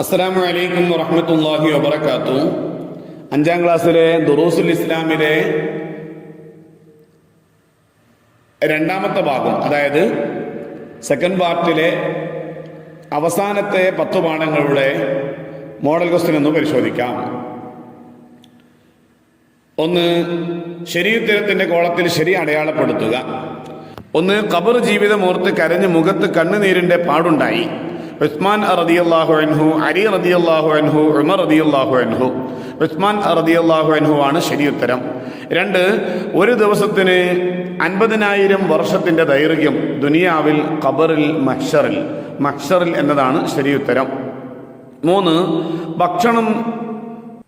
അസ്സലാമു അലൈക്കും വറഹമത്തല്ലാഹി വബർക്കാത്തു അഞ്ചാം ക്ലാസ്സിലെ ദുറൂസുൽ ഇസ്ലാമിലെ രണ്ടാമത്തെ ഭാഗം അതായത് സെക്കൻഡ് പാർട്ടിലെ അവസാനത്തെ പത്ത് പാഠങ്ങളുടെ മോഡൽ ക്വസ്റ്റ്യൻ ഒന്ന് പരിശോധിക്കാം. ഒന്ന് ശരീരത്തിന്റെ കോളത്തിൽ ശരി അടയാളപ്പെടുത്തുക. ഒന്ന് ഖബർ ജീവിതമോർത്ത് കരഞ്ഞ് മുഖത്ത് കണ്ണുനീരിന്റെ പാടുണ്ടായി. ഉസ്മാൻ റതിയല്ലാഹു അൻഹു അലി അള്ളാഹു അൻഹു ഉമർ റതിയല്ലാഹു അൻഹു. ഉസ്മാൻ റതിയല്ലാഹു അൻഹു ആണ് ശരി ഉത്തരം. രണ്ട് ഒരു ദിവസത്തിന് അൻപതിനായിരം വർഷത്തിന്റെ ദൈർഘ്യം ദുനിയാവിൽ ഖബറിൽ മഹ്ഷറിൽ. മഹ്ഷറിൽ എന്നതാണ് ശരി ഉത്തരം. മൂന്ന് ഭക്ഷണം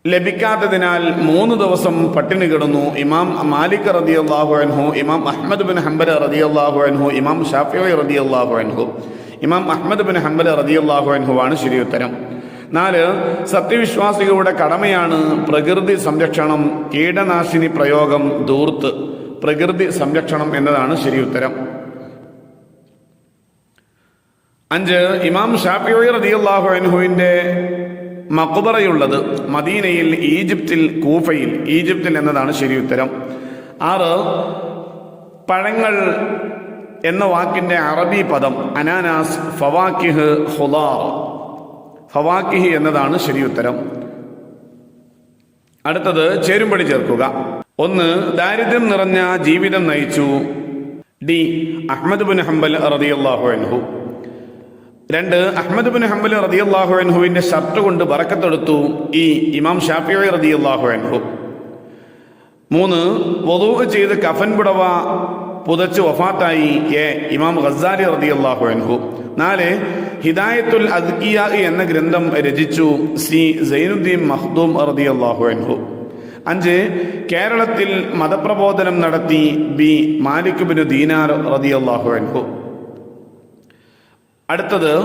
ലഭിക്കാത്തതിനാൽ മൂന്ന് ദിവസം പട്ടിണി കിടന്നു. ഇമാം മാലിക് റതി അള്ളാഹു അൻഹു ഇമാം അഹമ്മദ് ബിൻ ഹംബൽ റതി അള്ളാഹു അൻഹു ഇമാം ഷാഫി റതി അള്ളാഹു അൻഹു. ഇമാം അഹമ്മദ് ബിൻ ഹംബൽ റതി അള്ളാഹു അൻഹു ആണ് ശരി ഉത്തരം നാല് സത്യവിശ്വാസികളുടെ കടമയാണ് പ്രകൃതി സംരക്ഷണം കീടനാശിനി പ്രയോഗം ദൂർത്ത് പ്രകൃതി സംരക്ഷണം എന്നതാണ് ശരി ഉത്തരം അഞ്ച് ഇമാം ഷാഫി റതിയുള്ളാഹു അനുഹുവിന്റെ മക്കുബറയുള്ളത് മദീനയിൽ ഈജിപ്തിൽ കൂഫയിൽ. ഈജിപ്തിൽ എന്നതാണ് ശരി ഉത്തരം ആറ് പഴങ്ങൾ എന്ന വാക്കിന്റെ അറബി പദം അനാനാസ് ഫവാക്കിഹ് ഹുലാർ ഫവാക്കിഹ് എന്നതാണ് ശരി ഉത്തരം. അടുത്തത് ചേരുംപടി ചേർക്കുക. ഒന്ന് ദാരിദ്ര്യം നിറഞ്ഞ ജീവിതം നയിച്ചു. ഡി അഹമ്മദ് ബിൻ ഹംബൽ റതിയല്ലാഹു അൻഹു. രണ്ട് അഹമ്മദ് ബിൻ ഹംബൽ റതിയല്ലാഹു അൻഹുവിന്റെ ഷർട്ട് കൊണ്ട് വറക്കത്തെടുത്തു. ഈ ഇമാം ഷാഫി റതിയല്ലാഹു അൻഹു. മൂന്ന് വധു ചെയ്ത് കഫൻ പുടവ പുതച്ച് വഫാത്തായി എ ഇമാം ഖസാലി റതിയല്ലാഹു അൻഹു. നാല് ഹിദായത്തുൽ അദ്കിയ എന്ന ഗ്രന്ഥം രചിച്ചു സി സൈനുദ്ദീൻ മഖ്ദൂം റതിയല്ലാഹു അൻഹു. അഞ്ച് കേരളത്തിൽ മതപ്രബോധനം നടത്തി ബി മാലിക് ബിൻ ദീനാർ റതിയല്ലാഹു അൻഹു. അടുത്തത്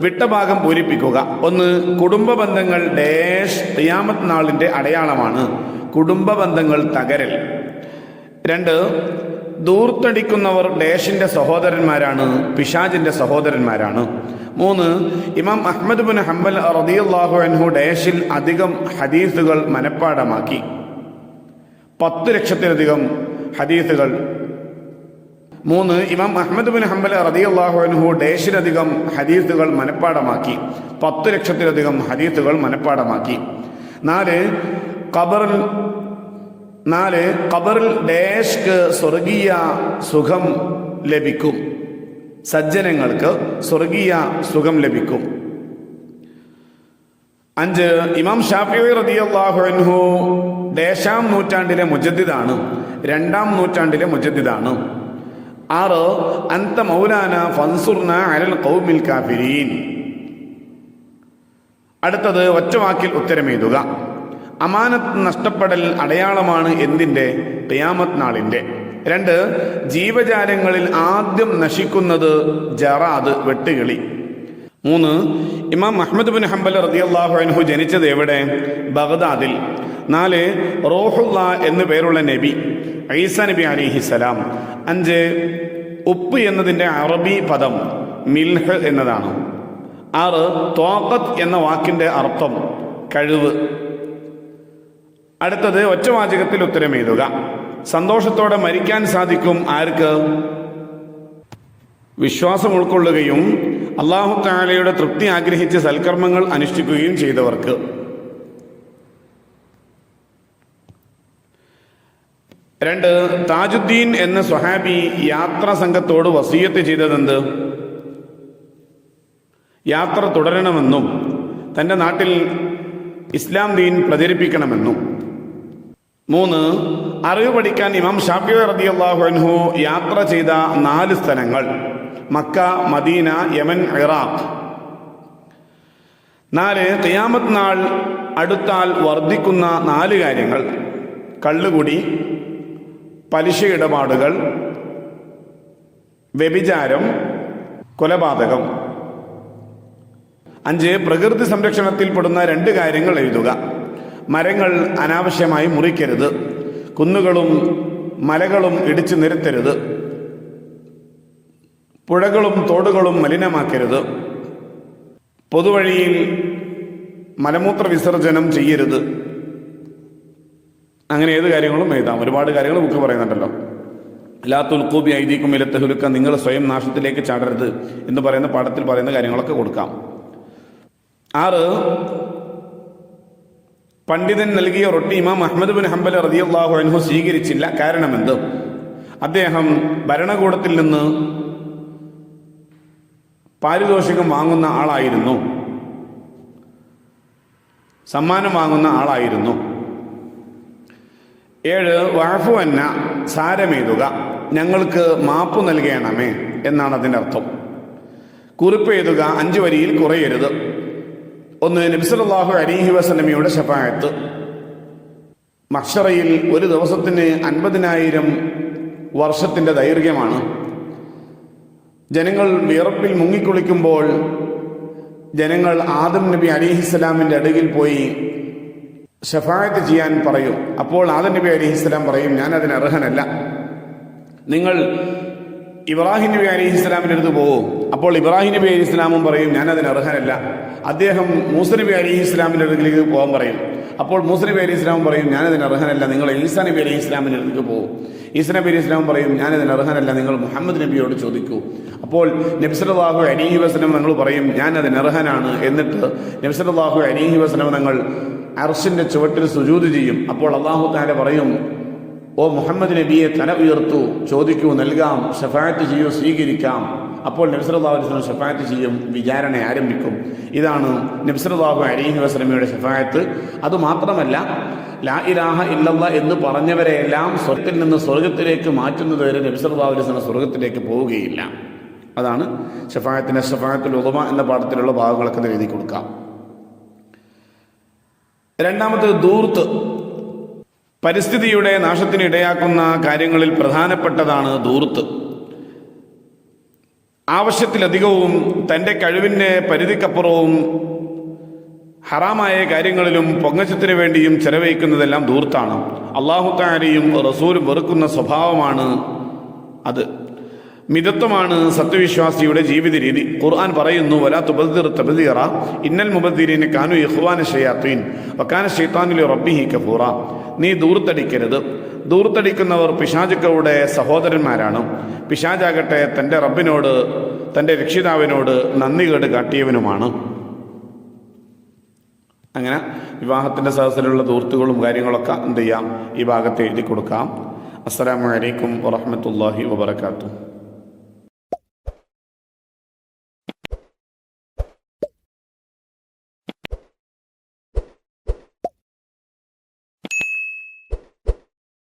വിട്ട ഭാഗം പൂരിപ്പിക്കുക. ഒന്ന് കുടുംബ ബന്ധങ്ങൾ ഡേഷ് ഖിയാമത്ത് നാളിന്റെ അടയാളമാണ്. കുടുംബ ബന്ധങ്ങൾ തകരൽ. രണ്ട് ദൂർത്തടിക്കുന്നവർ ഡേഷിന്റെ സഹോദരന്മാരാണ് പിശാജിന്റെ സഹോദരന്മാരാണ്. മൂന്ന് ഇമാം അഹമ്മദ് ബിൻ ഹംബൽ റദിയല്ലാഹു അൻഹു ഡേഷിൽ അധികം ഹദീസുകൾ മനഃപ്പാടമാക്കി. പത്ത് ലക്ഷത്തിലധികം ഹദീസുകൾ. മൂന്ന് ഇമാം അഹമ്മദ് ബിൻ ഹംബൽ റതിയല്ലാഹു അൻഹു ഡേഷിലധികം ഹദീസുകൾ മനഃപ്പാടമാക്കി. പത്ത് ലക്ഷത്തിലധികം ഹദീസുകൾ മനഃപ്പാടമാക്കി. നാല് ഖബറിൽ നാല് ഖബറിൽ ഡേഷ്ക്ക് സ്വർഗീയ സുഖം ലഭിക്കും. സജ്ജനങ്ങൾക്ക് സ്വർഗീയ സുഖം ലഭിക്കും. അഞ്ച് ഇമാം ഷാഫി അൻഹു ദേശാം നൂറ്റാണ്ടിലെ മുജദ്ദിദാണ്. രണ്ടാം നൂറ്റാണ്ടിലെ മുജദ്ദിദാണ്. ആറ് അന്ത മൗലാന ഫൻസുർന അലൽ കൗമിൽ കാഫിരീൻ. അടുത്തത് ഒറ്റവാക്കിൽ ഉത്തരമെഴുതുക. അമാനത്ത് നഷ്ടപ്പെടൽ അടയാളമാണ് എന്തിന്റെ? ഖിയാമത്ത് നാളിന്റെ. രണ്ട് ജീവജാലങ്ങളിൽ ആദ്യം നശിക്കുന്നത് ജറാദ് വെട്ടുകിളി. മൂന്ന് ഇമാം അഹമ്മദ് ബിൻ ഹംബൽ റതിയല്ലാഹു അൻഹു ജനിച്ചത് എവിടെ? ബഗ്ദാദിൽ. നാല് റോഹുല്ല എന്നു പേരുള്ള നബി ഐസ നബി അലിഹിസലാം അഞ്ച് ഉപ്പ് എന്നതിന്റെ അറബി പദം മിൽഹ് എന്നതാണ്. ആറ് തോക്കത്ത് എന്ന വാക്കിന്റെ അർത്ഥം കഴിവ്. അടുത്തത് ഒറ്റവാചകത്തിൽ ഉത്തരം എഴുതുക. സന്തോഷത്തോടെ മരിക്കാൻ സാധിക്കും ആർക്ക്? വിശ്വാസം ഉൾക്കൊള്ളുകയും അള്ളാഹു താലയുടെ തൃപ്തി ആഗ്രഹിച്ച് സൽക്കർമ്മങ്ങൾ അനുഷ്ഠിക്കുകയും ചെയ്തവർക്ക്. രണ്ട് താജുദ്ദീൻ എന്ന സ്വഹാബി യാത്രാ സംഘത്തോട് വസീയത്ത് ചെയ്തതെന്ത്? യാത്ര തുടരണമെന്നും തന്റെ നാട്ടിൽ ഇസ്ലാം ദീൻ പ്രചരിപ്പിക്കണമെന്നും. മൂന്ന് അറിവ് പഠിക്കാൻ ഇമാം ഷാഫി റബി അള്ളാഹു അൻഹു യാത്ര ചെയ്ത നാല് സ്ഥലങ്ങൾ. Mecca Medina Yemen Iraq. നാല് ഖിയാമത്ത് നാൾ അടുത്താൽ വർദ്ധിക്കുന്ന നാല് കാര്യങ്ങൾ. കള്ളുകുടി പലിശ ഇടപാടുകൾ വ്യഭിചാരം കൊലപാതകം. അഞ്ച് പ്രകൃതി സംരക്ഷണത്തിൽപ്പെടുന്ന രണ്ട് കാര്യങ്ങൾ എഴുതുക. മരങ്ങൾ അനാവശ്യമായി മുറിക്കരുത്. കുന്നുകളും മലകളും ഇടിച്ചു നിരത്തരുത്. പുഴകളും തോടുകളും മലിനമാക്കരുത്. പൊതുവഴിയിൽ മലമൂത്ര വിസർജനം ചെയ്യരുത്. അങ്ങനെ ഏത് കാര്യങ്ങളും എഴുതാം. ഒരുപാട് കാര്യങ്ങൾ ബുക്ക് പറയുന്നുണ്ടല്ലോ. ലാ തുൽക്കൂബി ഐദീക്കും ഇലത്തഹുലുക്ക നിങ്ങൾ സ്വയം നാശത്തിലേക്ക് ചാടരുത് എന്ന് പറയുന്ന പാഠത്തിൽ പറയുന്ന കാര്യങ്ങളൊക്കെ കൊടുക്കാം. ആറ് പണ്ഡിതൻ നൽകിയ റൊട്ടി ഇമാം അഹമ്മദ് ബിൻ ഹംബൽ റതിയല്ലാഹു അൻഹു സ്വീകരിച്ചില്ല. കാരണമെന്ത്? അദ്ദേഹം ഭരണകൂടത്തിൽ നിന്ന് പാരിതോഷികം വാങ്ങുന്ന ആളായിരുന്നു. സമ്മാനം വാങ്ങുന്ന ആളായിരുന്നു. ഏഴ് വാഫു അന്ന സാരമെഴുതുക. ഞങ്ങൾക്ക് മാപ്പ് നൽകണമേ എന്നാണ് അതിന്റെ അർത്ഥം കുറിപ്പ് എഴുതുക അഞ്ചു വരിയിൽ കുറയരുത്. ഒന്ന് നബിസലാഹു അലിഹി വസലമിയുടെ ശപായത്ത് മക്ഷറയിൽ ഒരു ദിവസത്തിന് അൻപതിനായിരം വർഷത്തിന്റെ ദൈർഘ്യമാണ്. ജനങ്ങൾ വിയർപ്പിൽ മുങ്ങിക്കുളിക്കുമ്പോൾ ജനങ്ങൾ ആദം നബി അലിഹിസ്സലാമിന്റെ അടുകിൽ പോയി ഷഫായത്ത് ചെയ്യാൻ പറയും. അപ്പോൾ ആദം നബി അലിഹിസ്സലാം പറയും ഞാൻ അതിന് അർഹനല്ല. നിങ്ങൾ ഇബ്രാഹിം നബി അലൈഹി ഇസ്ലാമിന്റെ അടുത്ത് പോകും. അപ്പോൾ ഇബ്രാഹിം നബി അലൈഹി ഇസ്ലാമും പറയും ഞാൻ അതിന് അർഹനല്ല. അദ്ദേഹം മൂസ നബി അലൈഹി ഇസ്ലാമിന്റെ അടുത്തേക്ക് പോകാൻ പറയും. അപ്പോൾ മൂസ നബി അലൈഹി ഇസ്ലാമും പറയും ഞാൻ അതിന് അർഹനല്ല. നിങ്ങൾ ഈസാ നബി അലൈഹി ഇസ്ലാമിന്റെ അടുത്തേക്ക് പോകും. ഈസ നബി അലൈഹി ഇസ്ലാം പറയും ഞാൻ അതിന് അർഹനല്ല. നിങ്ങൾ മുഹമ്മദ് നബിയോട് ചോദിക്കൂ. അപ്പോൾ നബ്സലാഹു അലീഹി വസ്ലം നിങ്ങൾ പറയും ഞാൻ അതിന് അർഹനാണ്. എന്നിട്ട് നബ്സലാഹു അലീഹി വസ്ലം നിങ്ങൾ അർഷിന്റെ ചുവട്ടിൽ സുജൂത് ചെയ്യും. അപ്പോൾ അള്ളാഹു താല പറയും ഓ മുഹമ്മദ് നബിയെ തല ഉയർത്തു ചോദിക്കൂ നൽകാം ഷഫായത്ത് ചെയ്യൂ സ്വീകരിക്കാം. അപ്പോൾ നബ്സലാഹു ഷഫായത്ത് ചെയ്യും വിചാരണ ആരംഭിക്കും. ഇതാണ് നബ്സലാഹു അലീഹി വസ്ലമിയുടെ ഷഫായത്ത്. അതുമാത്രമല്ല ലാ ഇലാഹ ഇല്ലല്ല എന്ന് പറഞ്ഞവരെയെല്ലാം സ്വർഗത്തിൽ നിന്ന് സ്വർഗത്തിലേക്ക് മാറ്റുന്നത് വരെ നബ്സലാഹു വസ്ലം സ്വർഗത്തിലേക്ക് പോവുകയില്ല. അതാണ് ഷഫായത്തിന് ഷഫായത്തുൽ ഉദമ എന്ന പാഠത്തിലുള്ള ഭാഗങ്ങളൊക്കെ എഴുതി കൊടുക്കാം. രണ്ടാമത്തെ ദൂർത്ത്. പരിസ്ഥിതിയുടെ നാശത്തിന് ഇടയാക്കുന്ന കാര്യങ്ങളിൽ പ്രധാനപ്പെട്ടതാണ് ദൂർത്ത് ആവശ്യത്തിലധികവും തന്റെ കഴിവിന്റെ പരിധിക്കപ്പുറവും ഹറാമായ കാര്യങ്ങളിലും പൊങ്ങച്ചത്തിന് വേണ്ടിയും ചെലവഴിക്കുന്നതെല്ലാം ദൂർത്താണ് അള്ളാഹുത്താരെയും റസൂലും വെറുക്കുന്ന സ്വഭാവമാണ് അത്. മിതത്വമാണ് സത്യവിശ്വാസിയുടെ ജീവിത രീതി ഖുർആൻ പറയുന്നു വലാ തുബദ്ദിർ തബദീറ ഇന്നൽ മുബദ്ദിരീനെ കാനു ഇഖ്വാന ഷയാത്തീൻ വക്കാന ഷെയ്ത്താനിലെ റബ്ബിഹി കഫൂറ. നീ ദൂർത്തടിക്കരുത്. ദൂർത്തടിക്കുന്നവർ പിശാചുക്കളുടെ സഹോദരന്മാരാണ്. പിശാചാകട്ടെ തന്റെ റബ്ബിനോട് തന്റെ രക്ഷിതാവിനോട് നന്ദി കേട് കാട്ടിയവനുമാണ്. അങ്ങനെ വിവാഹത്തിന്റെ സദസ്സിലുള്ള ദൂർത്തുകളും കാര്യങ്ങളൊക്കെ എന്ത് ചെയ്യാം? ഈ ഭാഗത്ത് എഴുതി കൊടുക്കാം. അസ്സാം വലൈക്കും വറഹമത്തല്ലാഹി വബർക്കാത്തു